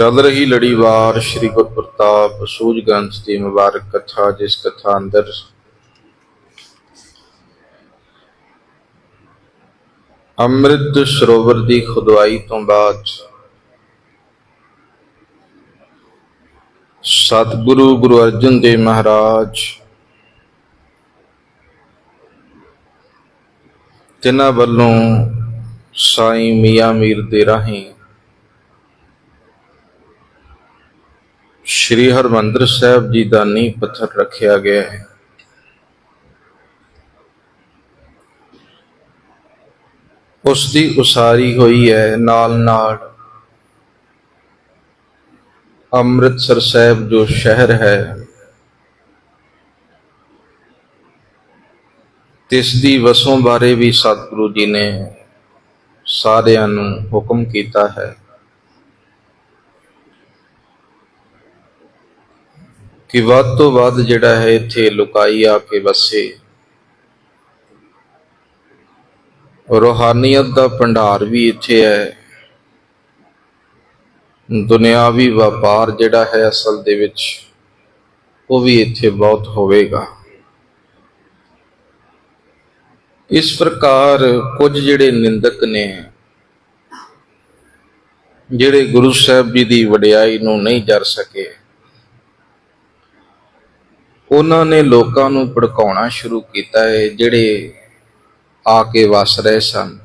ਚੱਲ ਰਹੀ ਲੜੀਵਾਰ ਸ੍ਰੀ ਗੁਰਪ੍ਰਤਾਪ ਸੂਝਗੰਜ ਦੀ ਮੁਬਾਰਕ ਕਥਾ, ਜਿਸ ਕਥਾ ਅੰਦਰ ਅੰਮ੍ਰਿਤ ਸਰੋਵਰ ਦੀ ਖੁਦਵਾਈ ਤੋਂ ਬਾਅਦ ਸਤਿਗੁਰੂ ਗੁਰੂ ਅਰਜਨ ਦੇਵ ਮਹਾਰਾਜ ਤਿਨਾਂ ਵੱਲੋਂ ਸਾਈਂ ਮੀਆਂ ਮੀਰ ਦੇ ਰਾਹੀਂ ਸ਼੍ਰੀ ਹਰਮੰਦਰ ਸਾਹਿਬ ਜੀ ਦਾ ਨੀਂਹ ਪੱਥਰ ਰੱਖਿਆ ਗਿਆ ਹੈ। ਉਸ ਦੀ ਉਸਾਰੀ ਹੋਈ ਹੈ ਨਾਲ ਨਾਲ ਅੰਮ੍ਰਿਤਸਰ ਸਾਹਿਬ ਜੋ ਸ਼ਹਿਰ ਹੈ, ਤਿਸ ਦੀ ਵਸੋਂ ਬਾਰੇ ਵੀ ਸਤਿਗੁਰੂ ਜੀ ਨੇ ਸਾਰਿਆਂ ਨੂੰ ਹੁਕਮ ਕੀਤਾ ਹੈ। ਕਿ ਵੱਧ ਤੋਂ ਵੱਧ ਜਿਹੜਾ ਹੈ ਇੱਥੇ ਲੁਕਾਈ ਆ ਕੇ ਵਸੇ। ਰੋਹਾਨੀਅਤ ਦਾ ਭੰਡਾਰ ਵੀ ਇੱਥੇ ਹੈ। ਦੁਨਿਆਵੀ ਵਪਾਰ ਜਿਹੜਾ ਹੈ ਅਸਲ ਦੇ ਵਿੱਚ ਉਹ ਵੀ ਇੱਥੇ ਬਹੁਤ ਹੋਵੇਗਾ। ਇਸ ਪ੍ਰਕਾਰ ਕੁਝ ਜਿਹੜੇ ਨਿੰਦਕ ਨੇ, ਜਿਹੜੇ ਗੁਰੂ ਸਾਹਿਬ ਜੀ ਦੀ ਵਡਿਆਈ ਨੂੰ ਨਹੀਂ ਜਰ ਸਕੇ ਉਹਨਾਂ ਨੇ ਲੋਕਾਂ ਨੂੰ ਭੜਕਾਉਣਾ ਸ਼ੁਰੂ ਕੀਤਾ ਹੈ, ਜਿਹੜੇ ਆ ਕੇ ਵਸ ਰਹੇ ਸਨ।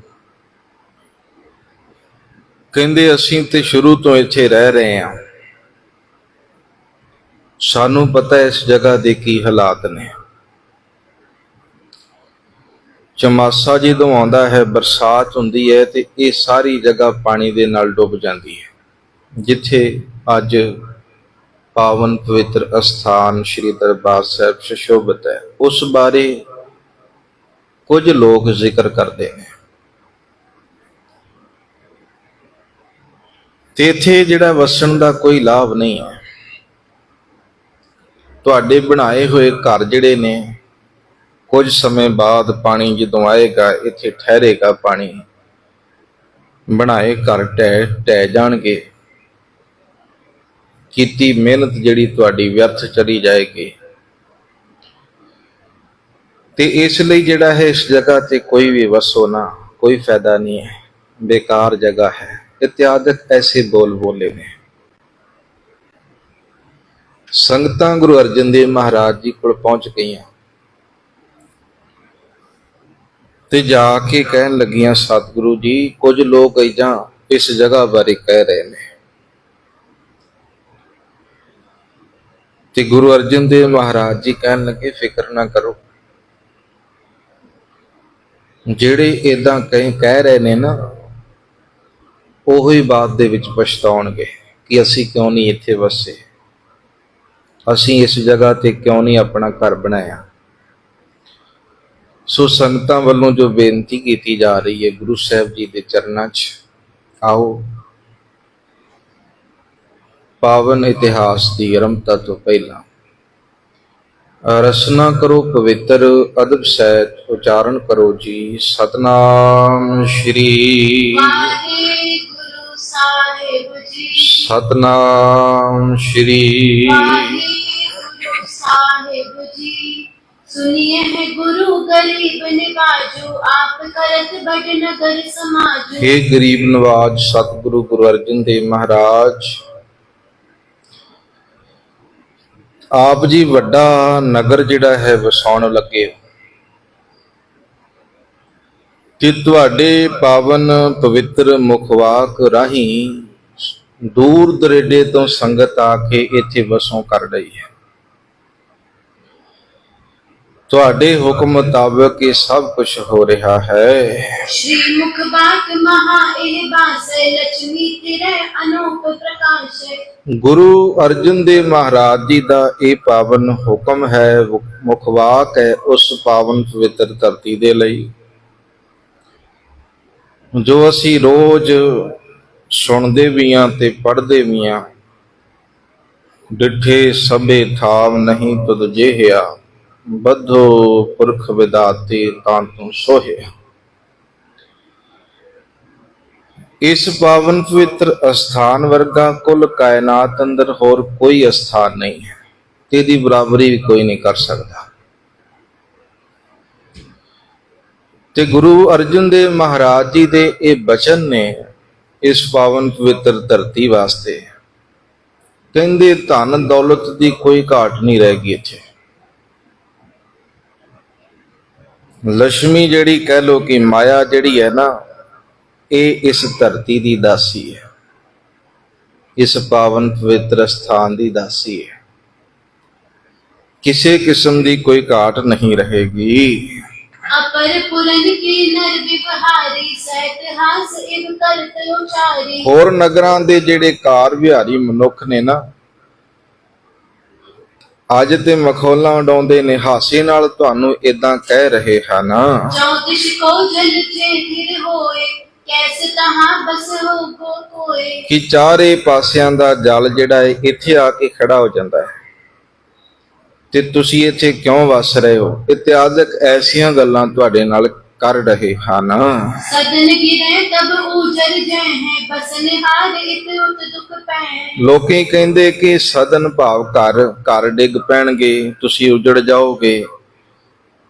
ਕਹਿੰਦੇ, ਅਸੀਂ ਤੇ ਸ਼ੁਰੂ ਤੋਂ ਇੱਥੇ ਰਹਿ ਰਹੇ ਹਾਂ। ਸਾਨੂੰ ਪਤਾ ਇਸ ਜਗ੍ਹਾ ਦੇ ਕੀ ਹਾਲਾਤ ਨੇ। ਚਮਾਸਾ ਜਦੋਂ ਆਉਂਦਾ ਹੈ, ਬਰਸਾਤ ਹੁੰਦੀ ਹੈ ਤੇ ਇਹ ਸਾਰੀ ਜਗ੍ਹਾ ਪਾਣੀ ਦੇ ਨਾਲ ਡੁੱਬ ਜਾਂਦੀ ਹੈ, ਜਿੱਥੇ ਅੱਜ ਪਾਵਨ ਪਵਿੱਤਰ ਅਸਥਾਨ ਸ੍ਰੀ ਦਰਬਾਰ ਸਾਹਿਬ ਸੁਸ਼ੋਭਿਤ ਹੈ। ਉਸ ਬਾਰੇ ਕੁਝ ਲੋਕ ਜ਼ਿਕਰ ਕਰਦੇ ਨੇ। ਤੇ ਇੱਥੇ ਜਿਹੜਾ ਵਸਣ ਦਾ ਕੋਈ ਲਾਭ ਨਹੀਂ ਹੈ ਤੁਹਾਡੇ ਬਣਾਏ ਹੋਏ ਘਰ ਜਿਹੜੇ ਨੇ, ਕੁਝ ਸਮੇਂ ਬਾਅਦ ਪਾਣੀ ਜਦੋਂ ਆਏਗਾ, ਇੱਥੇ ਠਹਿਰੇਗਾ ਪਾਣੀ। ਬਣਾਏ ਘਰ ਟਹਿ ਟਹਿ ਜਾਣਗੇ। ਕੀਤੀ ਮਿਹਨਤ ਜਿਹੜੀ ਤੁਹਾਡੀ ਵਿਅਰਥ ਚਲੀ ਜਾਏਗੀ। ਤੇ ਇਸ ਲਈ ਜਿਹੜਾ ਹੈ, ਇਸ ਜਗ੍ਹਾ ਤੇ ਕੋਈ ਵੀ ਵਸੋ ਨਾ, ਕੋਈ ਫਾਇਦਾ ਨਹੀਂ ਹੈ। ਬੇਕਾਰ ਜਗ੍ਹਾ ਹੈ। ਇਤਿਆਦਿਕ ਐਸੇ ਬੋਲ ਬੋਲੇ ਨੇ। ਸੰਗਤਾਂ ਗੁਰੂ ਅਰਜਨ ਦੇਵ ਮਹਾਰਾਜ ਜੀ ਕੋਲ ਪਹੁੰਚ ਗਈਆਂ। ਤੇ ਜਾ ਕੇ ਕਹਿਣ ਲੱਗੀਆਂ, ਸਤਿਗੁਰੂ ਜੀ, ਕੁਝ ਲੋਕ ਇਜਾਂ ਇਸ ਜਗ੍ਹਾ ਬਾਰੇ ਕਹਿ ਰਹੇ ਨੇ। ਤੇ ਗੁਰੂ ਅਰਜਨ ਦੇਵ ਮਹਾਰਾਜ ਜੀ ਕਹਿਣ ਲੱਗੇ, ਫਿਕਰ ਨਾ ਕਰੋ। ਜਿਹੜੇ ਇਦਾਂ ਕਈ ਕਹਿ ਰਹੇ ਨੇ ਨਾ, ਉਹੋ ਹੀ ਬਾਤ ਦੇ ਵਿੱਚ ਪਛਤਾਉਣਗੇ ਕਿ ਅਸੀਂ ਕਿਉਂ ਨਹੀਂ ਇੱਥੇ ਵਸੇ। ਅਸੀਂ ਇਸ ਜਗ੍ਹਾ ਤੇ ਕਿਉਂ ਨਹੀਂ ਆਪਣਾ ਘਰ ਬਣਾਇਆ? ਸੋ ਸੰਗਤਾਂ ਵੱਲੋਂ ਜੋ ਬੇਨਤੀ ਕੀਤੀ ਜਾ ਰਹੀ ਹੈ ਗੁਰੂ ਸਾਹਿਬ ਜੀ ਦੇ ਚਰਨਾਂ 'ਚ, ਆਓ ਪਾਵਨ ਇਤਿਹਾਸ ਦੀ ਰਮਤਾ ਤੋਂ ਪਹਿਲਾਂ। ਰਸਨਾ ਕਰੋ ਪਵਿੱਤਰ ਅਦਬ ਸਹਿਤ ਉਚਾਰਨ ਕਰੋ ਜੀ। ਸਤਨਾਮ ਸ਼੍ਰੀ ਵਾਹਿਗੁਰੂ ਸਤਨਾਮ ਸ਼੍ਰੀ ਵਾਹਿਗੁਰੂ ਸਾਹਿਬ ਜੀ। ਸੁਨਿਏ ਗੁਰੂ ਆਪ ਕਰਤ ਬਡ ਨਗਰ ਸਮਾਜ। हे ਗਰੀਬ ਨਿਵਾਜ ਸਤਿਗੁਰੂ ਗੁਰੂ ਅਰਜਨ ਦੇਵ ਮਹਾਰਾਜ। ਆਪ ਜੀ ਵੱਡਾ ਨਗਰ ਜਿਹੜਾ ਹੈ ਵਸਾਉਣ ਲੱਗੇ ਤੇ ਤੁਹਾਡੇ ਪਾਵਨ ਪਵਿੱਤਰ ਮੁਖਵਾਕ ਰਾਹੀਂ ਦੂਰ ਦਰੇਡੇ ਤੋਂ ਸੰਗਤ ਆ ਕੇ ਇੱਥੇ ਵਸੋਂ ਕਰ ਰਹੀ ਹੈ। ਤੁਹਾਡੇ ਹੁਕਮ ਮੁਤਾਬਕ ਇਹ ਸਭ ਕੁਝ ਹੋ ਰਿਹਾ ਹੈ श्री मुख बात महा एह बास लक्ष्मी तिरे अनूप प्रकाश ਗੁਰੂ ਅਰਜਨ ਦੇਵ ਮਹਾਰਾਜ ਜੀ ਦਾ ਇਹ ਪਾਵਨ ਹੁਕਮ ਹੈ ਮੁਖਵਾਕ ਹੈ ਉਸ ਪਾਵਨ ਪਵਿੱਤਰ ਧਰਤੀ ਦੇ ਲਈ ਜੋ ਅਸੀਂ ਰੋਜ਼ ਸੁਣਦੇ ਵੀ ਹਾਂ ਤੇ ਪੜ੍ਹਦੇ ਵੀ ਹਾਂ ਡਿਠੇ ਸਭੇ ਥਾਵ ਨਹੀਂ ਤੁਧ ਜਿਹਿਆ ਬੱਧੋ ਪੁਰਖ ਵਿਦਾਤੇ ਤਾਂ ਤੂੰ ਇਸ ਪਾਵਨ ਪਵਿੱਤਰ ਅਸਥਾਨ ਵਰਗਾ ਕੁੱਲ ਕਾਇਨਾਤ ਅੰਦਰ ਹੋਰ ਕੋਈ ਅਸਥਾਨ ਨਹੀਂ ਹੈ। ਤੇ ਇਹਦੀ ਬਰਾਬਰੀ ਵੀ ਕੋਈ ਨਹੀਂ ਕਰ ਸਕਦਾ। ਤੇ ਗੁਰੂ ਅਰਜਨ ਦੇਵ ਮਹਾਰਾਜ ਜੀ ਦੇ ਇਹ ਬਚਨ ਨੇ ਇਸ ਪਾਵਨ ਪਵਿੱਤਰ ਧਰਤੀ ਵਾਸਤੇ। ਕਹਿੰਦੇ ਧਨ ਦੌਲਤ ਦੀ ਕੋਈ ਘਾਟ ਨਹੀਂ ਰਹਿ ਗਈ ਇੱਥੇ। ਲక్ష్ਮੀ ਜਿਹੜੀ ਕਹਿ ਲੋ ਕਿ ਮਾਇਆ ਜਿਹੜੀ ਹੈ ਨਾ ਇਹ ਇਸ ਧਰਤੀ ਦੀ ਦਾਸੀ ਹੈ। ਇਸ ਪਾਵਨ ਪਵਿੱਤਰ ਸਥਾਨ ਦੀ ਦਾਸੀ ਹੈ। ਕਿਸੇ ਕਿਸਮ ਦੀ ਕੋਈ ਘਾਟ ਨਹੀਂ ਰਹੇਗੀ। ਹੋਰ ਨਗਰਾਂ ਦੇ ਜਿਹੜੇ ਕਾਰ ਵਿਹਾਰੀ ਮਨੁੱਖ ਨੇ ਨਾ ਅੱਜ ਤੇ ਮਖੌਲਾਂ ਉਡਾਉਂਦੇ ਨੇ ਹਾਸੇ ਨਾਲ ਤੁਹਾਨੂੰ ਇਦਾਂ ਕਹਿ ਰਹੇ ਹਨ। ਕਿ ਚਾਰੇ ਪਾਸਿਆਂ ਦਾ ਜਲ ਜਿਹੜਾ ਹੈ ਇੱਥੇ ਆ ਕੇ ਖੜਾ ਹੋ ਜਾਂਦਾ ਹੈ। ਤੇ ਤੁਸੀਂ ਇੱਥੇ ਕਿਉਂ ਵਸ ਰਹੇ ਹੋ? ਇਤਿਹਾਸਕ ਐਸੀਆਂ ਗੱਲਾਂ ਤੁਹਾਡੇ ਨਾਲ ਕਰ ਰਹੇ ਹਨ। ਸਜਣ ਗਿਰੇ ਤਬ ਉਜਰ ਜੈ ਹੈ ਬਸਨਹਾਰ ਇਤ ਉਤ ਦੁਖ ਪੈ ਲੋਕੀ ਕਹਿੰਦੇ ਕਿ ਸਦਨ ਭਾਵ ਘਰ ਘਰ ਡਿੱਗ ਪੈਣਗੇ ਤੁਸੀਂ ਉਜੜ ਜਾਓਗੇ।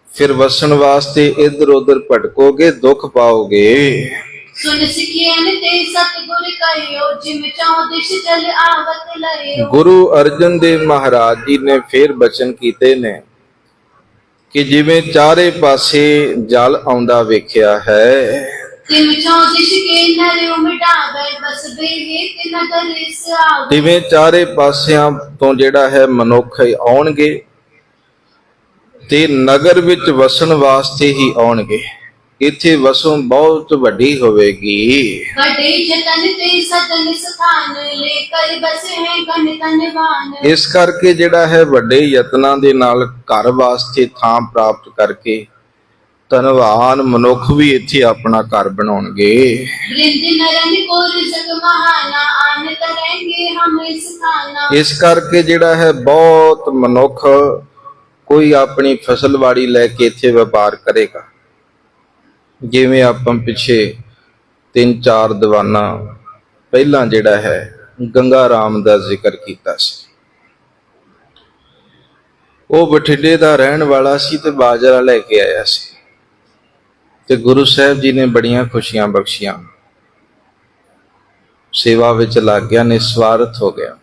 ਫਿਰ ਵਸਣ ਵਾਸਤੇ ਇੱਧਰ ਉੱਧਰ ਭਟਕੋਗੇ ਦੁੱਖ ਪਾਓਗੇ। ਸੁਨ ਸਿਖਿਐਨ ਤੇ ਸਤਿਗੁਰ ਕਹਿਓ ਜਿਮ ਚਾਹ ਦਿਸ਼ ਚਲ ਆਵਤ ਲਇਓ ਗੁਰੂ ਅਰਜਨ ਦੇਵ ਮਹਾਰਾਜ ਜੀ ਨੇ ਫੇਰ ਬਚਨ ਕੀਤੇ ਨੇ। ਕਿ ਜਿਵੇਂ ਚਾਰੇ ਪਾਸੇ ਜਲ ਆਉਂਦਾ ਵੇਖਿਆ ਹੈ। ਤਿਨ ਚਾਰੇ ਪਾਸਿਆਂ ਤੋਂ ਜਿਹੜਾ ਹੈ ਮਨੁੱਖ ਆਉਣਗੇ ਤੇ ਨਗਰ ਵਿੱਚ ਵਸਣ ਵਾਸਤੇ ਹੀ ਆਉਣਗੇ। ਇੱਥੇ ਵਸੋਂ ਬਹੁਤ ਵੱਡੀ ਹੋਵੇਗੀ बड़े जतन ते सदन स्थान लेकर बस है गण तनवान ਇਸ ਕਰਕੇ ਜਿਹੜਾ ਹੈ ਵੱਡੇ ਯਤਨਾਂ ਦੇ ਨਾਲ ਘਰ ਵਾਸਤੇ ਥਾਂ ਪ੍ਰਾਪਤ ਕਰਕੇ ਧਨਵਾਨ ਮਨੁੱਖ ਵੀ ਇੱਥੇ ਆਪਣਾ ਘਰ ਬਣਾਉਣਗੇ वृंद नरन को रिजक महाना आन तरेंगे हम इस खाना ਇਸ ਕਰਕੇ ਜਿਹੜਾ ਹੈ ਬਹੁਤ ਮਨੁੱਖ ਕੋਈ ਆਪਣੀ ਫਸਲਵਾੜੀ ਲੈ ਕੇ ਇੱਥੇ ਵਪਾਰ ਕਰੇਗਾ ਜਿਵੇਂ ਆਪਾਂ ਪਿੱਛੇ ਤਿੰਨ ਚਾਰ ਦੀਵਾਨਾ ਪਹਿਲਾਂ ਜਿਹੜਾ ਹੈ, ਗੰਗਾ ਰਾਮ ਦਾ ਜ਼ਿਕਰ ਕੀਤਾ ਸੀ। ਉਹ ਬਠਿੰਡੇ ਦਾ ਰਹਿਣ ਵਾਲਾ ਸੀ ਤੇ ਬਾਜਰਾ ਲੈ ਕੇ ਆਇਆ ਸੀ। ਤੇ ਗੁਰੂ ਸਾਹਿਬ ਜੀ ਨੇ ਬੜੀਆਂ ਖੁਸ਼ੀਆਂ ਬਖਸ਼ੀਆਂ। ਸੇਵਾ ਵਿੱਚ ਲੱਗ ਗਿਆ, ਨਿਸਵਾਰਥ ਹੋ ਗਿਆ।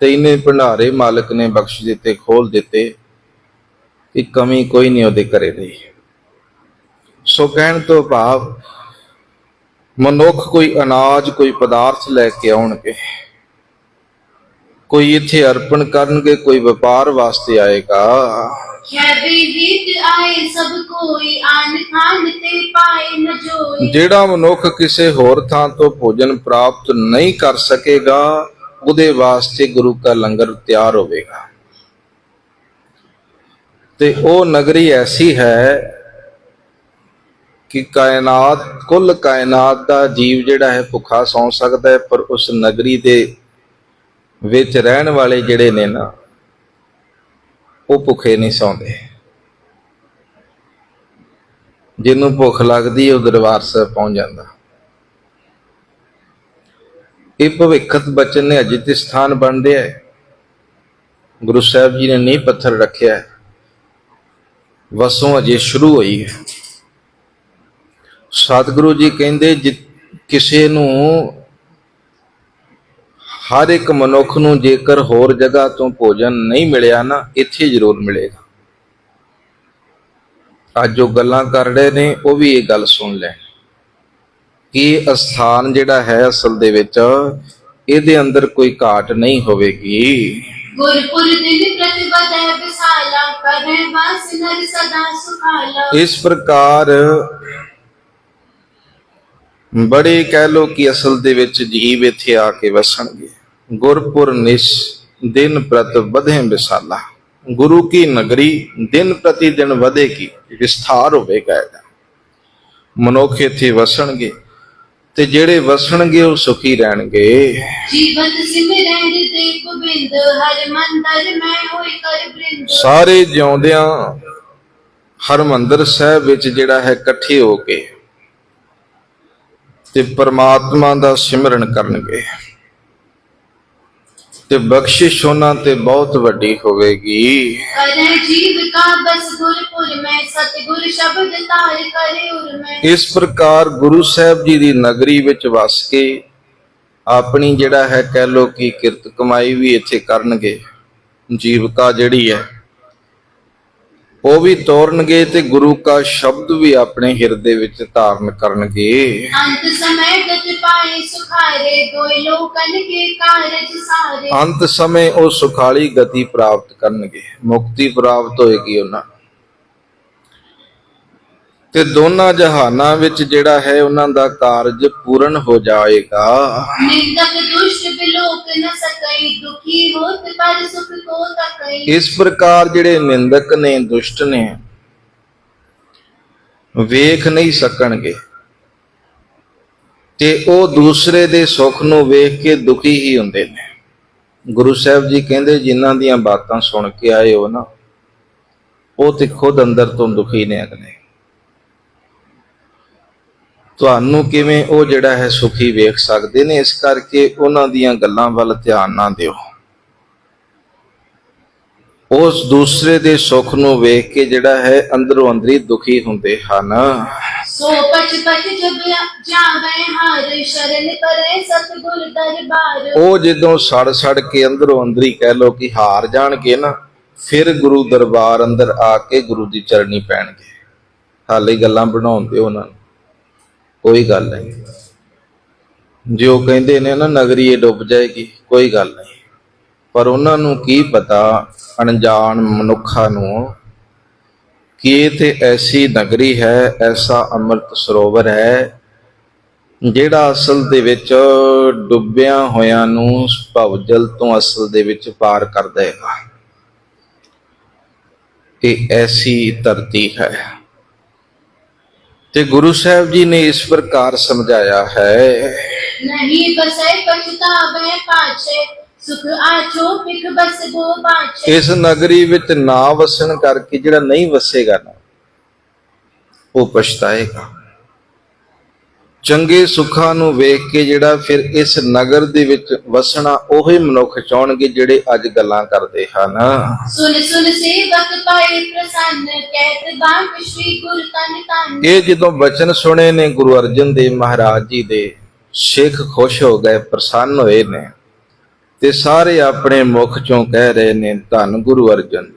ਤੇ ਇਹਨੇ ਭੰਡਾਰੇ ਮਾਲਕ ਨੇ ਬਖਸ਼ ਦਿੱਤੇ, ਖੋਲ ਦਿੱਤੇ ਕਿ ਕਮੀ ਕੋਈ ਨਹੀਂ ਉਹਦੇ ਘਰੇ ਰਹੀ। ਸੋ ਕਹਿਣ ਤੋਂ ਭਾਵ ਮਨੁੱਖ ਕੋਈ ਅਨਾਜ ਕੋਈ ਪਦਾਰਥ ਲੈ ਕੇ ਆਉਣਗੇ। ਕੋਈ ਇੱਥੇ ਅਰਪਣ ਕਰਨਗੇ ਕੋਈ ਵਪਾਰ ਵਾਸਤੇ ਆਏਗਾ। ਜਿਹੜਾ ਮਨੁੱਖ ਕਿਸੇ ਹੋਰ ਥਾਂ ਤੋਂ ਭੋਜਨ ਪ੍ਰਾਪਤ ਨਹੀਂ ਕਰ ਸਕੇਗਾ ਉਹਦੇ ਵਾਸਤੇ ਗੁਰੂ ਕਾ ਲੰਗਰ ਤਿਆਰ ਹੋਵੇਗਾ। ਤੇ ਉਹ ਨਗਰੀ ਐਸੀ ਹੈ ਕਿ ਕਾਇਨਾਤ, ਕੁੱਲ ਕਾਇਨਾਤ ਦਾ ਜੀਵ ਜਿਹੜਾ ਹੈ ਭੁੱਖਾ ਸੌਂ ਸਕਦਾ ਹੈ, ਪਰ ਉਸ ਨਗਰੀ ਦੇ ਵਿੱਚ ਰਹਿਣ ਵਾਲੇ ਜਿਹੜੇ ਨੇ ਨਾ, ਉਹ ਭੁੱਖੇ ਨਹੀਂ ਸੌਂਦੇ। ਜਿਹਨੂੰ ਭੁੱਖ ਲੱਗਦੀ ਉਹ ਦਰਬਾਰ ਸਾਹਿਬ ਪਹੁੰਚ ਜਾਂਦਾ। ਇਹ ਭਵਿੱਖਤ ਬਚਨ ਨੇ ਅਜੇ ਤੇ ਸਥਾਨ ਬਣਦੇ ਰਿਹਾ ਹੈ। ਗੁਰੂ ਸਾਹਿਬ ਜੀ ਨੇ ਨੀਂਹ ਪੱਥਰ ਰੱਖਿਆ ਵਸੋਂ ਅਜੇ ਸ਼ੁਰੂ ਹੋਈ ਹੈ। ਸਤਿਗੁਰੂ ਜੀ ਕਹਿੰਦੇ ਜਿ ਕਿਸੇ ਨੂੰ ਹਰ ਇੱਕ ਮਨੁੱਖ ਨੂੰ ਜੇਕਰ ਹੋਰ ਜਗ੍ਹਾ ਤੋਂ ਭੋਜਨ ਨਹੀਂ ਮਿਲਿਆ ਨਾ ਇੱਥੇ ਜ਼ਰੂਰ ਮਿਲੇਗਾ। ਅੱਜ ਜੋ ਗੱਲਾਂ ਕਰ ਰਹੇ ਨੇ ਉਹ ਵੀ ਇਹ ਗੱਲ ਸੁਣ ਲੈ ਕਿ ਅਸਥਾਨ ਜਿਹੜਾ ਹੈ ਅਸਲ ਦੇ ਵਿੱਚ ਇਹਦੇ ਅੰਦਰ ਕੋਈ ਘਾਟ ਨਹੀਂ ਹੋਵੇਗੀ। ਇਸ ਪ੍ਰਕਾਰ ਬੜੇ ਕਹਿ ਲੋ ਕਿ ਅਸਲ ਦੇ ਵਿੱਚ ਜੀਵ ਇੱਥੇ ਆ ਕੇ ਵਸਣਗੇ। ਗੁਰਪੁਰ ਨਿਸ ਦਿਨ ਪ੍ਰਤ ਵਧੇ ਵਿਸਾਲਾ। ਗੁਰੂ ਕੀ ਨਗਰੀ ਦਿਨ ਪ੍ਰਤੀ ਦਿਨ ਵਧੇ ਕੀ ਵਿਸਥਾਰ ਹੋਵੇਗਾ ਇਹਦਾ ਮਨੁੱਖ ਇੱਥੇ ਵਸਣਗੇ ਤੇ ਜਿਹੜੇ ਵਸਣਗੇ ਉਹ ਸੁਖੀ ਰਹਿਣਗੇ। ਜੀਵਨ ਸਿਮਰਨ ਤੇ ਗੋਬਿੰਦ ਹਰ ਮੰਦਰ ਮੈਂ ਹੋਏ ਕਰ ਬ੍ਰਿੰਦ। ਸਾਰੇ ਜਿਉਂਦਿਆਂ ਹਰਮੰਦਰ ਸਾਹਿਬ ਵਿੱਚ ਜਿਹੜਾ ਹੈ ਇਕੱਠੇ ਹੋ ਕੇ ਤੇ ਪਰਮਾਤਮਾ ਦਾ ਸਿਮਰਨ ਕਰਨਗੇ। ਤੇ ਬਖਸ਼ਿਸ਼ ਉਹਨਾਂ ਤੇ ਬਹੁਤ ਵੱਡੀ ਹੋਵੇਗੀ। ਇਸ ਪ੍ਰਕਾਰ ਗੁਰੂ ਸਾਹਿਬ ਜੀ ਦੀ ਨਗਰੀ ਵਿੱਚ ਵਸ ਕੇ ਆਪਣੀ ਜਿਹੜਾ ਹੈ ਕਹਿ ਲੋ ਕਿ ਕਿਰਤ ਕਮਾਈ ਵੀ ਇੱਥੇ ਕਰਨਗੇ। ਜੀਵਕਾ ਜਿਹੜੀ ਹੈ ਉਹ ਵੀ ਤੋਰਨਗੇ ਤੇ ਗੁਰੂ ਕਾ ਸ਼ਬਦ ਵੀ ਆਪਣੇ ਹਿਰਦੇ ਵਿੱਚ ਧਾਰਨ ਕਰਨਗੇ। ਅੰਤ ਸਮੇ ਗਤ ਪਾਏ ਸੁਖਾਰੇ ਦੋਇ ਲੋਕਨ ਕੇ ਕਾਰਜ ਸਾਰੇ। ਅੰਤ ਸਮੇਂ ਉਹ ਸੁਖਾਲੀ ਗਤੀ ਪ੍ਰਾਪਤ ਕਰਨਗੇ ਮੁਕਤੀ ਪ੍ਰਾਪਤ ਹੋਏਗੀ ਉਹਨਾਂ ਤੇ ਦੋਨਾਂ ਜਹਾਨਾਂ ਵਿੱਚ ਜਿਹੜਾ ਹੈ ਉਹਨਾਂ ਦਾ ਕਾਰਜ ਪੂਰਨ ਹੋ ਜਾਏਗਾ। ਨਿੰਦਕ ਦੁਸ਼ਟ बिलोक न सकई दुखी होत पर सुख को तकई ਇਸ ਪ੍ਰਕਾਰ ਜਿਹੜੇ ਨਿੰਦਕ ਨੇ ਦੁਸ਼ਟ ਨੇ ਵੇਖ ਨਹੀਂ ਸਕਣਗੇ ਤੇ ਉਹ ਦੂਸਰੇ ਦੇ ਸੁੱਖ ਨੂੰ ਵੇਖ ਕੇ ਦੁਖੀ ਹੀ ਹੁੰਦੇ ਨੇ ਗੁਰੂ ਸਾਹਿਬ ਜੀ ਕਹਿੰਦੇ ਜਿਨ੍ਹਾਂ ਦੀਆਂ ਬਾਤਾਂ ਸੁਣ ਕੇ ਆਏ ਹੋ ਨਾ ਉਹ ਤੇ ਖੁਦ ਅੰਦਰ ਤੋਂ ਦੁਖੀ ਨੇ ਅਗਲੇ ਤੁਹਾਨੂੰ ਕਿਵੇਂ ਉਹ ਜਿਹੜਾ ਹੈ ਸੁਖੀ ਵੇਖ ਸਕਦੇ ਨੇ? ਇਸ ਕਰਕੇ ਉਹਨਾਂ ਦੀਆਂ ਗੱਲਾਂ ਵੱਲ ਧਿਆਨ ਨਾ ਦਿਓ। ਉਸ ਦੂਸਰੇ ਦੇ ਸੁੱਖ ਨੂੰ ਵੇਖ ਕੇ ਜਿਹੜਾ ਹੈ ਅੰਦਰੋਂ ਅੰਦਰੀ ਦੁਖੀ ਹੁੰਦੇ ਹਨ। ਸੋ ਪਛ ਪਛ ਜਬ ਜਾਵੇ ਹਰ ਸ਼ਰਨ ਪਰੇ ਸਤਗੁਰ ਦਰਬਾਰ। ਉਹ ਜਦੋਂ ਸੜ ਸੜ ਕੇ ਅੰਦਰੋਂ ਅੰਦਰੀ ਕਹਿ ਲੋ ਕਿ ਹਾਰ ਜਾਣਗੇ ਨਾ ਫਿਰ ਗੁਰੂ ਦਰਬਾਰ ਅੰਦਰ ਆ ਕੇ ਗੁਰੂ ਦੀ ਚਰਨੀ ਪੈਣਗੇ। ਹਾਲੇ ਗੱਲਾਂ ਬਣਾਉਂਦੇ ਉਹਨਾਂ ਨੂੰ। ਕੋਈ ਗੱਲ ਨਹੀਂ। ਜੇ ਉਹ ਕਹਿੰਦੇ ਨੇ ਨਾ ਨਗਰੀ ਇਹ ਡੁੱਬ ਜਾਏਗੀ, ਕੋਈ ਗੱਲ ਨਹੀਂ। ਪਰ ਉਹਨਾਂ ਨੂੰ ਕੀ ਪਤਾ, ਅਣਜਾਣ ਮਨੁੱਖਾਂ ਨੂੰ, ਕਿ ਇਹ ਤੇ ਐਸੀ ਨਗਰੀ ਹੈ, ਐਸਾ ਅੰਮ੍ਰਿਤ ਸਰੋਵਰ ਹੈ, ਜਿਹੜਾ ਅਸਲ ਦੇ ਵਿੱਚ ਡੁੱਬਿਆਂ ਹੋਇਆਂ ਨੂੰ ਭਵਜਲ ਤੋਂ ਅਸਲ ਦੇ ਵਿੱਚ ਪਾਰ ਕਰ ਦੇਗਾ। ਇਹ ਐਸੀ ਧਰਤੀ ਹੈ। ਤੇ ਗੁਰੂ ਸਾਹਿਬ ਜੀ ਨੇ ਇਸ ਪ੍ਰਕਾਰ ਸਮਝਾਇਆ ਹੈ। ਨਹੀਂ ਬਸੈ ਪਛਤਾਵ ਹੈ ਪਾਛੇ ਸੁਖ ਆਚੋ ਪਿਕ ਬਸ ਗੋ ਪਾਛੇ ਇਸ ਨਗਰੀ ਵਿੱਚ ਨਾ ਵਸਣ ਕਰਕੇ ਜਿਹੜਾ ਨਹੀਂ ਵਸੇਗਾ ਨਾ ਉਹ ਪਛਤਾਏਗਾ। ਚੰਗੇ ਸੁੱਖਾਂ ਨੂੰ ਵੇਖ ਕੇ ਜਿਹੜਾ ਫਿਰ ਇਸ ਨਗਰ ਦੇ ਵਿੱਚ ਵਸਣਾ ਉਹੀ ਮਨੁੱਖ ਚਾਹਣਗੇ ਜਿਹੜੇ ਅੱਜ ਗੱਲਾਂ ਕਰਦੇ ਹਨ। ਸੁਣ ਸੁਣ ਸੇਵਕ ਪਾਏ ਪ੍ਰਸੰਨ ਕਹਿਤ ਬਾਣ ਸ੍ਰੀ ਗੁਰ ਤਨ ਤਨ। ਇਹ ਜਦੋਂ ਬਚਨ ਸੁਣੇ ਨੇ ਗੁਰੂ ਅਰਜਨ ਦੇਵ ਮਹਾਰਾਜ ਜੀ ਦੇ ਸਿੱਖ ਖੁਸ਼ ਹੋ ਗਏ ਪ੍ਰਸੰਨ ਹੋਏ ਨੇ। ਤੇ ਸਾਰੇ ਆਪਣੇ ਮੁਖ ਚੋਂ ਕਹਿ ਰਹੇ ਨੇ ਧੰਨ ਗੁਰੂ ਅਰਜਨ।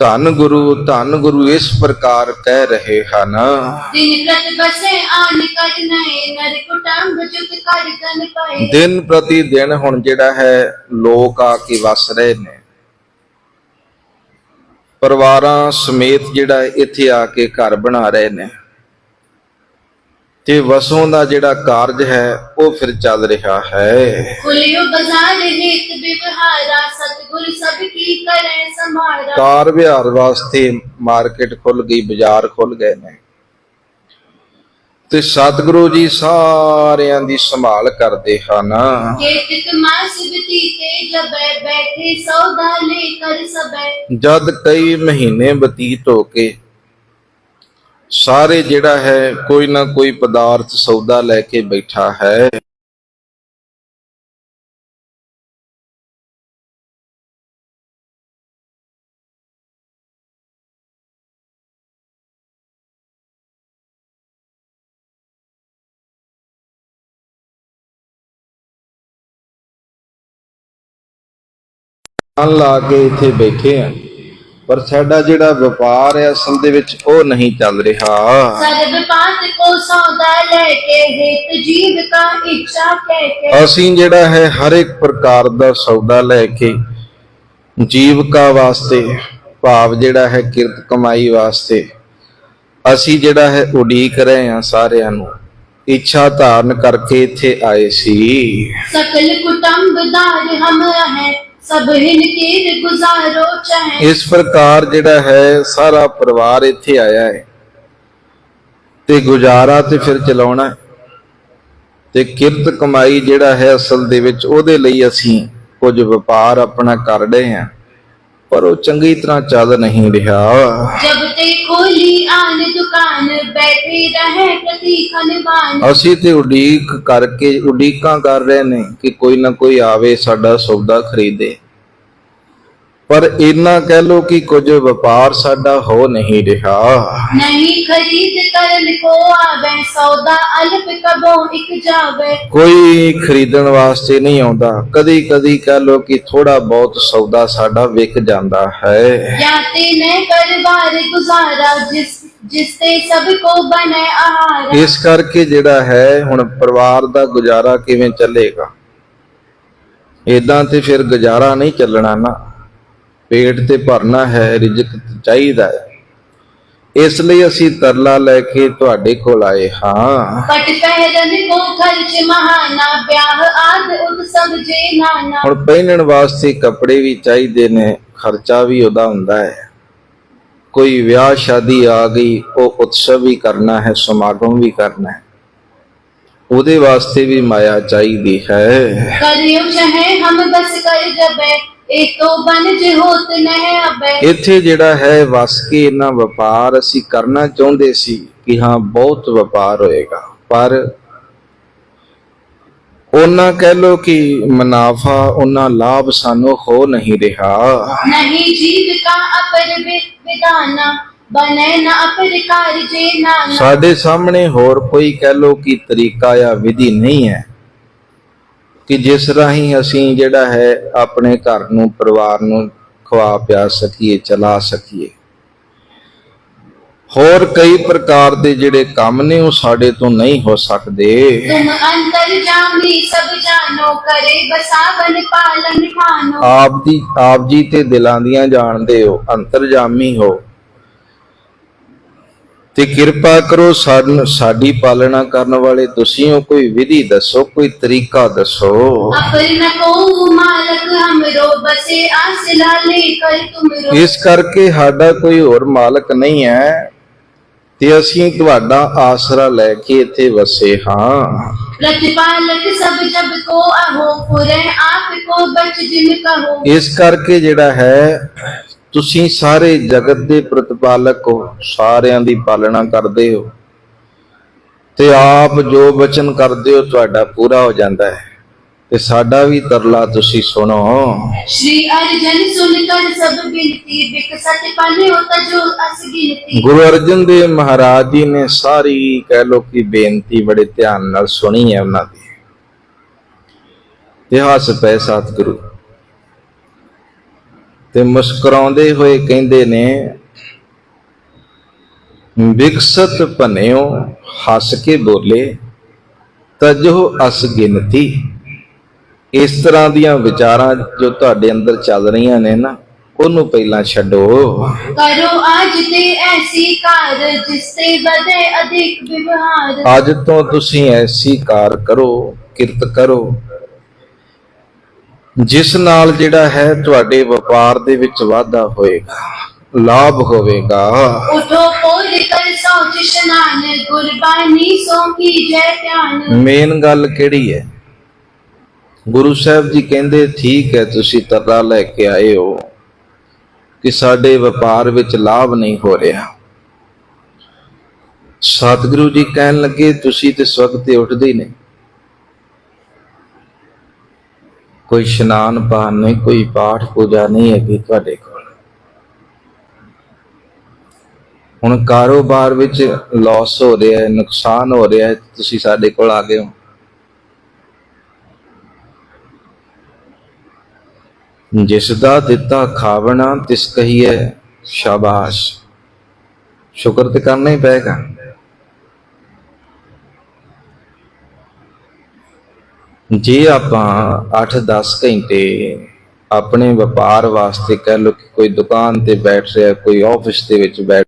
ਧੰਨ ਗੁਰੂ ਧੰਨ ਗੁਰੂ ਇਸ ਪ੍ਰਕਾਰ ਕਹਿ ਰਹੇ ਹਨ। ਦਿਨ ਪ੍ਰਤੀ ਦਿਨ ਹੁਣ ਜਿਹੜਾ ਹੈ ਲੋਕ ਆ ਕੇ ਵਸ ਰਹੇ ਨੇ। ਪਰਿਵਾਰਾਂ ਸਮੇਤ ਜਿਹੜਾ ਇੱਥੇ ਆ ਕੇ ਘਰ ਬਣਾ ਰਹੇ ਨੇ। ਤੇ ਵਸੋਂ ਦਾ ਜਿਹੜਾ ਕਾਰਜ ਹੈ ਉਹ ਫਿਰ ਚੱਲ ਰਿਹਾ ਹੈ। ਕਾਰ ਵਿਹਾਰ ਵਾਸਤੇ ਮਾਰਕੀਟ ਖੁੱਲ ਗਈ ਬਾਜ਼ਾਰ ਖੁੱਲ ਗਏ ਨੇ। ਤੇ ਸਤਿਗੁਰੂ ਜੀ ਸਾਰਿਆਂ ਦੀ ਸੰਭਾਲ ਕਰਦੇ ਹਨ। ਜਦ ਕਈ ਮਹੀਨੇ ਬਤੀਤ ਹੋ ਕੇ ਸਾਰੇ ਜਿਹੜਾ ਹੈ ਕੋਈ ਨਾ ਕੋਈ ਪਦਾਰਥ ਸੌਦਾ ਲੈ ਕੇ ਬੈਠਾ ਹੈ ਮਨ ਲਾ ਕੇ ਇੱਥੇ ਬੈਠੇ ਆ ਪਰ ਸਾਡਾ ਜਿਹੜਾ ਵਪਾਰ ਹੈ ਅਸਲ ਦੇ ਵਿੱਚ ਉਹ ਨਹੀਂ ਚੱਲ ਰਿਹਾ। ਅਸੀਂ ਜਿਹੜਾ ਹੈ ਹਰ ਇੱਕ ਪ੍ਰਕਾਰ ਦਾ ਸੌਦਾ ਲੈ ਕੇ ਜੀਵਕਾ ਵਾਸਤੇ ਭਾਵ ਜਿਹੜਾ ਹੈ ਕਿਰਤ ਕਮਾਈ ਵਾਸਤੇ ਅਸੀਂ ਜਿਹੜਾ ਹੈ ਉਡੀਕ ਰਹੇ ਹਾਂ ਸਾਰਿਆਂ ਨੂੰ। ਇੱਛਾ ਧਾਰਨ ਕਰਕੇ ਇੱਥੇ ਆਏ ਸੀ। ਸਕਲ ਕੁਟੰਬ ਦਾਰ ਹਮ ਹੈ। ਇਸ ਪ੍ਰਕਾਰ ਜਿਹੜਾ ਹੈ, ਸਾਰਾ ਪਰਿਵਾਰ ਇੱਥੇ ਆਇਆ ਹੈ। ਤੇ ਗੁਜ਼ਾਰਾ ਤੇ ਫਿਰ ਚਲਾਉਣਾ ਤੇ ਕਿਰਤ ਕਮਾਈ ਜਿਹੜਾ ਹੈ ਅਸਲ ਦੇ ਵਿੱਚ ਉਹਦੇ ਲਈ ਅਸੀਂ ਕੁਝ ਵਪਾਰ ਆਪਣਾ ਕਰ ਰਹੇ ਹਾਂ। ਪਰ ਉਹ ਚੰਗੀ ਤਰ੍ਹਾਂ ਚੱਲ ਨਹੀਂ ਰਿਹਾ। ਜਬ ਤੇ ਖੋਲੀ ਆਨ ਦੁਕਾਨ ਬੈਠੇ ਰਹੇ ਕਸੀ ਖਨਬਾਨ। ਅਸੀਂ ਤੇ ਉਡੀਕ ਕਰਕੇ ਉਡੀਕਾਂ ਕਰ ਰਹੇ ਨੇ ਕਿ ਕੋਈ ਨਾ ਕੋਈ ਆਵੇ ਸਾਡਾ ਸੌਦਾ ਖਰੀਦੇ। ਪਰ ਇਹਨਾਂ ਕਹਿ ਲੋ ਕਿ ਕੁਝ ਵਪਾਰ ਸਾਡਾ ਹੋ ਨਹੀਂ ਰਿਹਾ। ਨਹੀਂ ਖਰੀਦ ਕਰਨ ਕੋ ਆਵੇ ਸੌਦਾ ਅਲਪ ਕਬੋ ਇਕ ਜਾਵੇ। ਕੋਈ ਖਰੀਦਣ ਵਾਸਤੇ ਨਹੀਂ ਆਉਂਦਾ। ਕਦੀ ਕਦੀ ਕਹਿ ਲੋ ਕਿ ਥੋੜਾ ਬਹੁਤ ਸੌਦਾ ਸਾਡਾ ਵਿਕ ਜਾਂਦਾ ਹੈ। ਜਾਤੇ ਨੇ ਕਰਵਾਰ ਗੁਜ਼ਾਰਾ ਜਿਸ ਜਿਸ ਤੇ ਸਭ ਕੋ ਬਣੇ ਆਹਾਰ। ਇਸ ਕਰਕੇ ਜਿਹੜਾ ਹੈ ਹੁਣ ਪਰਿਵਾਰ ਦਾ ਗੁਜ਼ਾਰਾ ਕਿਵੇਂ ਚੱਲੇਗਾ? ਇਦਾਂ ਤੇ ਫਿਰ ਗੁਜ਼ਾਰਾ ਨਹੀਂ ਚੱਲਣਾ ਨਾ। ਪੇਟ ਤੇ ਭਰਨਾ ਹੈ ਰਿਜ਼ਕ ਚਾਹੀਦਾ ਹੈ। ਇਸ ਲਈ ਅਸੀਂ ਤਰਲਾ ਲੈ ਕੇ ਤੁਹਾਡੇ ਕੋਲ ਆਏ ਹਾਂ। ਪਟ ਪਹਿਰਨ ਕੋ ਖਰਚ ਮਹਾਨਾ ਵਿਆਹ ਆਦ ਉਤਸਵ ਜੇ ਨਾਨਾ। ਹੁਣ ਪਹਿਨਣ ਵਾਸਤੇ ਕੱਪੜੇ ਵੀ ਚਾਹੀਦੇ ਨੇ ਖਰਚਾ ਵੀ ਉਹਦਾ ਹੁੰਦਾ ਹੈ। ਕੋਈ ਵਿਆਹ ਸ਼ਾਦੀ ਆ ਗਈ ਉਹ ਉਤਸਵ ਵੀ ਕਰਨਾ ਹੈ ਸਮਾਗਮ ਵੀ ਕਰਨਾ ਹੈ। ਉਹਦੇ ਵਾਸਤੇ ਵੀ ਮਾਇਆ ਚਾਹੀਦੀ ਹੈ। ਕਰਿਓ ਚਾਹੇ ਹਮ ਬਸ ਕਰ ਜਬੇ। ਇਤੋ ਇੱਥੇ ਜਿਹੜਾ ਹੈ ਵਸ ਕੇ ਇਹਨਾਂ ਵਪਾਰ ਅਸੀਂ ਕਰਨਾ ਚਾਹੁੰਦੇ ਸੀ ਕਿ ਹਾਂ ਬਹੁਤ ਵਪਾਰ ਹੋਏਗਾ। ਪਰ ਉਹਨਾਂ ਕਹਿ ਲੋ ਕਿ ਮੁਨਾਫਾ ਉਹਨਾਂ ਲਾਭ ਸਾਨੂੰ ਹੋ ਨਹੀਂ ਰਿਹਾ। ਨਹੀਂ ਜੀਵ ਕਾ ਅਪਰ ਵਿਦਾਨਾ ਬਨੈ ਨ ਅਪਰ ਕਾਰਜੇ ਨਾਨਾ। ਸਾਡੇ ਸਾਹਮਣੇ ਹੋਰ ਕੋਈ ਕਹਿ ਲੋ ਕਿ ਤਰੀਕਾ ਜਾਂ ਵਿਧੀ ਨਹੀਂ ਹੈ। ਕਿ ਜਿਸ ਰਾਹੀਂ ਅਸੀਂ ਜਿਹੜਾ ਹੈ ਆਪਣੇ ਘਰ ਨੂੰ ਪਰਿਵਾਰ ਨੂੰ ਖਵਾ ਪਿਆ ਸਕੀਏ ਚਲਾ ਸਕੀਏ। ਹੋਰ ਕਈ ਪ੍ਰਕਾਰ ਦੇ ਜਿਹੜੇ ਕੰਮ ਨੇ ਉਹ ਸਾਡੇ ਤੋਂ ਨਹੀਂ ਹੋ ਸਕਦੇ। ਤੁਮ ਆਪ ਦੀ ਆਪ ਜੀ ਤੇ ਦਿਲਾਂ ਦੀਆਂ ਜਾਣਦੇ ਹੋ ਅੰਤਰ ਜਾਮੀ ਹੋ। ਤੇ ਕਿਰਪਾ ਕਰੋ ਸਾਨੂੰ ਸਾਡੀ ਪਾਲਣਾ ਕਰਨ ਵਾਲੇ ਤੁਸੀਂ ਹੋ ਕੋਈ ਵਿਧੀ ਦੱਸੋ ਕੋਈ ਤਰੀਕਾ ਦੱਸੋ। ਇਸ ਕਰਕੇ ਸਾਡਾ ਕੋਈ ਹੋਰ ਮਾਲਕ ਨਹੀਂ ਹੈ ਤੇ ਅਸੀਂ ਤੁਹਾਡਾ ਆਸਰਾ ਲੈ ਕੇ ਇੱਥੇ ਵਸੇ ਹਾਂ। ਇਸ ਕਰਕੇ ਜਿਹੜਾ ਹੈ ਤੁਸੀਂ ਸਾਰੇ ਜਗਤ ਦੇ ਪ੍ਰਤਪਾਲਕ ਹੋ ਸਾਰਿਆਂ ਦੀ ਪਾਲਣਾ ਕਰਦੇ ਹੋ। ਤੇ ਆਪ ਜੋ ਬਚਨ ਕਰਦੇ ਹੋ ਤੁਹਾਡਾ ਪੂਰਾ ਹੋ ਜਾਂਦਾ ਹੈ। ਤੇ ਸਾਡਾ ਵੀ ਤਰਲਾ ਤੁਸੀਂ ਸੁਣੋ। ਸ੍ਰੀ ਅਰਜਨ ਸੁਨ ਸਭ ਬਿਨਤੀ ਬਿਕ ਸਤ ਪਾਨੇ ਹੋਤਾ ਜੋ ਅਸ ਗਿਨਤੀ ਗੁਰੂ ਅਰਜਨ ਦੇਵ ਮਹਾਰਾਜ ਜੀ ਨੇ ਸਾਰੀ ਕਹਿ ਲੋ ਕਿ ਬੇਨਤੀ ਬੜੇ ਧਿਆਨ ਨਾਲ ਸੁਣੀ ਹੈ ਉਹਨਾਂ ਦੀ। ਤੇ ਹੱਸ ਪਏ ਸਤਿਗੁਰੂ। ਤੇ ਮੁਸਕਰਾਉਂਦੇ ਹੋਏ ਕਹਿੰਦੇ ਨੇ ਵਿਕਸਤ ਭਨਿਓ ਹੱਸ ਕੇ ਬੋਲੇ ਤਜੋ ਅਸ ਗਿਣਤੀ। ਇਸ ਤਰ੍ਹਾਂ ਦੀਆਂ ਵਿਚਾਰਾਂ ਜੋ ਤੁਹਾਡੇ ਅੰਦਰ ਚੱਲ ਰਹੀਆਂ ਨੇ ਨਾ ਉਹਨੂੰ ਪਹਿਲਾਂ ਛੱਡੋ। ਕਰੋ ਅੱਜ ਤੇ ਐਸੀ ਕਾਰ ਜਿਸ ਤੇ ਵਧੇ ਅਧਿਕ ਵਿਵਹਾਰ। ਅੱਜ ਤੋਂ ਤੁਸੀਂ ਐਸੀ ਕਾਰ ਕਰੋ ਕਿਰਤ ਕਰੋ। ਜਿਸ ਨਾਲ ਜਿਹੜਾ ਹੈ ਤੁਹਾਡੇ ਵਪਾਰ ਦੇ ਵਿੱਚ ਵਾਧਾ ਹੋਏਗਾ ਲਾਭ ਹੋਵੇਗਾ। ਉਠੋ ਪੋਲ ਕਰ ਸੋਚਿਸ਼ਨਾਨ ਗੁਰਬਾਣੀ ਸੋ ਕੀ ਜੈ ਧਿਆਨ। ਮੇਨ ਗੱਲ ਕਿਹੜੀ ਹੈ? ਗੁਰੂ ਸਾਹਿਬ ਜੀ ਕਹਿੰਦੇ ਠੀਕ ਹੈ ਤੁਸੀਂ ਤਰਲਾ ਲੈ ਕੇ ਆਏ ਹੋ ਕਿ ਸਾਡੇ ਵਪਾਰ ਵਿੱਚ ਲਾਭ ਨਹੀਂ ਹੋ ਰਿਹਾ। ਸਤਿਗੁਰੂ ਜੀ ਕਹਿਣ ਲੱਗੇ ਤੁਸੀਂ ਤੇ ਸਵਖਤੇ ਉੱਠਦੇ ਹੀ ਨਹੀਂ। ਕੋਈ ਇਸ਼ਨਾਨ ਪਾਣ ਨਹੀਂ, ਕੋਈ ਪਾਠ ਪੂਜਾ ਨਹੀਂ ਹੈਗੀ ਤੁਹਾਡੇ ਕੋਲ। ਹੁਣ ਕਾਰੋਬਾਰ ਵਿੱਚ ਲਾਸ ਹੋ ਰਿਹਾ ਹੈ, ਨੁਕਸਾਨ ਹੋ ਰਿਹਾ ਹੈ, ਤੁਸੀਂ ਸਾਡੇ ਕੋਲ ਆ ਗਏ ਹੋ। ਜਿਸ ਦਾ ਦਿੱਤਾ ਖਾਵਣਾ, ਤਿਸ ਕਹੀਏ ਸ਼ਾਬਾਸ਼। ਸ਼ੁਕਰ ਤੇ ਕਰਨਾ ਹੀ ਪਏਗਾ। ਜੇ ਆਪਾਂ 8-10 ਘੰਟੇ ਆਪਣੇ ਵਪਾਰ ਵਾਸਤੇ ਕਹਿ ਲਓ ਕਿ ਕੋਈ ਦੁਕਾਨ ਤੇ ਬੈਠ ਰਿਹਾ, ਕੋਈ ਆਫਿਸ ਦੇ ਵਿੱਚ ਬੈਠ